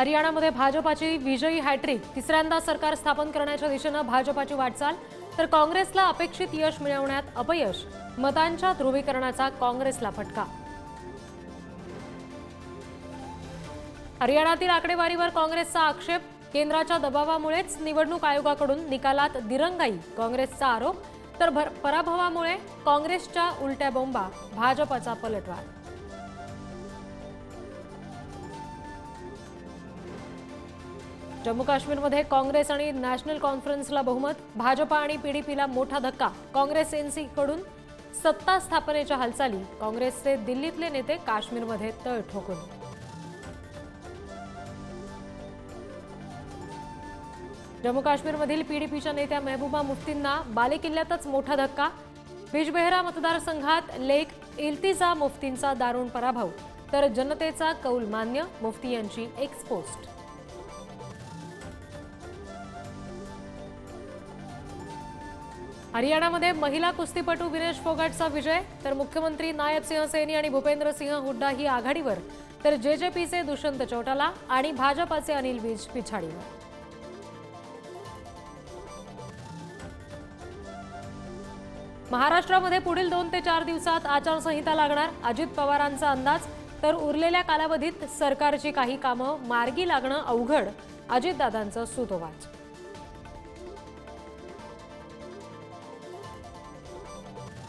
हरियाणामध्ये भाजपाची विजयी हॅट्रिक तिसऱ्यांदा सरकार स्थापन करण्याच्या दिशेनं भाजपाची वाटचाल तर काँग्रेसला अपेक्षित यश मिळवण्यात अपयश मतांच्या ध्रुवीकरणाचा काँग्रेसला फटका. हरियाणातील आकडेवारीवर काँग्रेसचा आक्षेप केंद्राच्या दबावामुळेच निवडणूक आयोगाकडून निकालात दिरंगाई काँग्रेसचा आरोप तर भर- पराभवामुळे काँग्रेसच्या उलट्या बोंबा भाजपाचा पलटवार. जम्मू काश्मीरमध्ये काँग्रेस आणि नॅशनल कॉन्फरन्सला बहुमत भाजपा आणि पीडीपीला मोठा धक्का. काँग्रेस एनसीकडून सत्ता स्थापनेच्या हालचाली काँग्रेसचे दिल्लीतले नेते काश्मीरमध्ये तळ ठोकून. जम्मू काश्मीरमधील पीडीपीच्या नेत्या मेहबूबा मुफ्तींना बालेकिल्ल्यातच मोठा धक्का. बिजबेहरा मतदारसंघात लेख इल्तिजा मुफ्तींचा दारुण पराभव. तर जनतेचा कौल मान्य मुफ्ती यांची एक्स हरियाणामध्ये महिला कुस्तीपटू विनेश फोगाटचा विजय तर मुख्यमंत्री नायब सिंह सेनी आणि भूपेंद्र सिंह हुड्डा ही आघाडीवर तर जेजेपीचे दुष्यंत चौटाला आणि भाजपाचे अनिल विज पिछाडीवर. महाराष्ट्रामध्ये पुढील दोन ते चार दिवसात आचारसंहिता लागणार अजित पवारांचा अंदाज तर उरलेल्या कालावधीत सरकारची काही कामं मार्गी लागणं अवघड अजितदादांचं सुतोवाच.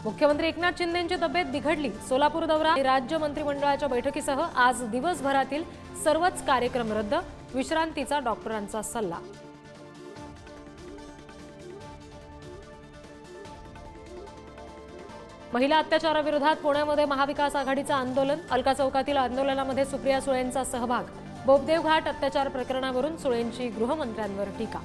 मुख्यमंत्री एकनाथ शिंदेची तब्येत बिघडली. सोलापूर दौरा राज्य मंत्रिमंडळाच्या बैठकीसह आज दिवसभरातील सर्वच कार्यक्रम रद्द विश्रांतीचा डॉक्टरांचा सल्ला. महिला अत्याचाराविरोधात पुण्यामध्ये महाविकास आघाडीचं आंदोलन अलका चौकातील आंदोलनामध्ये सुप्रिया सुळेंचा सहभाग. बोपदेव घाट अत्याचार प्रकरणावरून सुळेंची गृहमंत्र्यांवर टीका.